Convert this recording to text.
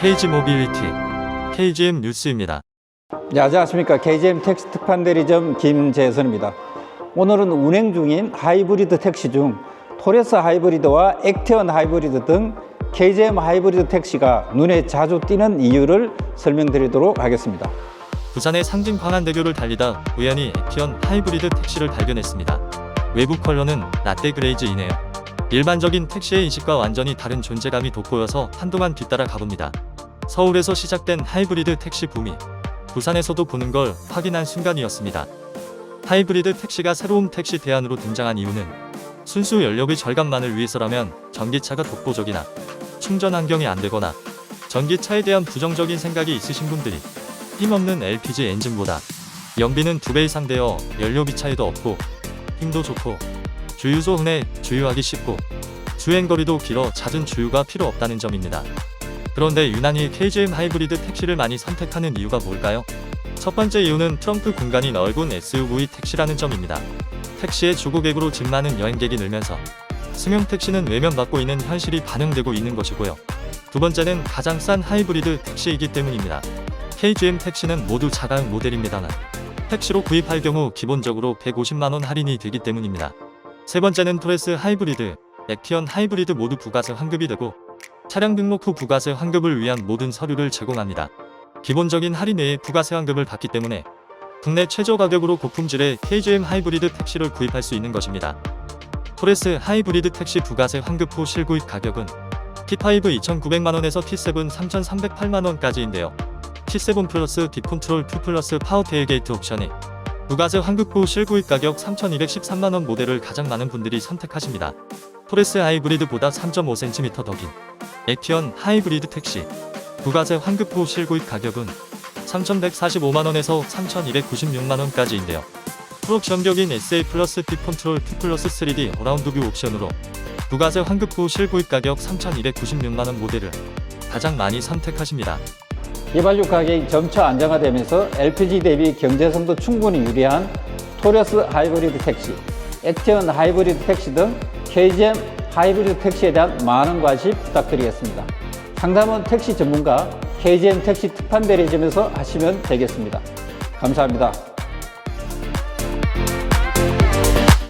KG 모빌리티 KGM 뉴스입니다. 네, 안녕하십니까. KGM 택시 특판 대리점 김재선입니다. 오늘은 운행 중인 하이브리드 택시 중 토레스 하이브리드와 액티언 하이브리드 등 KGM 하이브리드 택시가 눈에 자주 띄는 이유를 설명드리도록 하겠습니다. 부산의 상징 광안대교를 달리다 우연히 액티언 하이브리드 택시를 발견했습니다. 외부 컬러는 라떼 그레이즈이네요. 일반적인 택시의 인식과 완전히 다른 존재감이 돋보여서 한동안 뒤따라 가봅니다. 서울에서 시작된 하이브리드 택시 붐이 부산에서도 보는 걸 확인한 순간이었습니다. 하이브리드 택시가 새로운 택시 대안으로 등장한 이유는 순수 연료비 절감만을 위해서라면 전기차가 독보적이나 충전 환경이 안 되거나 전기차에 대한 부정적인 생각이 있으신 분들이 힘없는 LPG 엔진보다 연비는 두 배 이상 되어 연료비 차이도 없고 힘도 좋고 주유소 흔해 주유하기 쉽고 주행거리도 길어 잦은 주유가 필요 없다는 점입니다. 그런데 유난히 KGM 하이브리드 택시를 많이 선택하는 이유가 뭘까요? 첫 번째 이유는 트렁크 공간이 넓은 SUV 택시라는 점입니다. 택시의 주고객으로 짐 많은 여행객이 늘면서 승용 택시는 외면받고 있는 현실이 반영되고 있는 것이고요. 두 번째는 가장 싼 하이브리드 택시이기 때문입니다. KGM 택시는 모두 자가용 모델입니다만 택시로 구입할 경우 기본적으로 150만원 할인이 되기 때문입니다. 세 번째는 토레스 하이브리드, 액티언 하이브리드 모두 부가세 환급이 되고 차량 등록 후 부가세 환급을 위한 모든 서류를 제공합니다. 기본적인 할인 외에 부가세 환급을 받기 때문에 국내 최저 가격으로 고품질의 KGM 하이브리드 택시를 구입할 수 있는 것입니다. 토레스 하이브리드 택시 부가세 환급 후 실구입 가격은 T5 2,900만원에서 T7 3,308만원까지인데요. T7 플러스 디컨트롤 2 플러스 파워 테일게이트 옵션이 환급 후 실구입 가격 3,213만원 모델을 가장 많은 분들이 선택하십니다. 토레스 하이브리드보다 3.5cm 더 긴 액티언 하이브리드 택시 부가세 환급 후 실구입 가격은 3,145만원에서 3,296만원까지인데요. 풀옵션격인 SA 플러스 T 컨트롤 2 플러스 3D 어라운드 뷰 옵션으로 부가세 환급 후 실구입 가격 3,296만원 모델을 가장 많이 선택하십니다. 개발료 가격이 점차 안정화되면서 LPG 대비 경제성도 충분히 유리한 토레스 하이브리드 택시, 액티언 하이브리드 택시 등 KGM 하이브리드 택시에 대한 많은 관심 부탁드리겠습니다. 상담은 택시 전문가 KGM 택시 특판 대리점에서 하시면 되겠습니다. 감사합니다.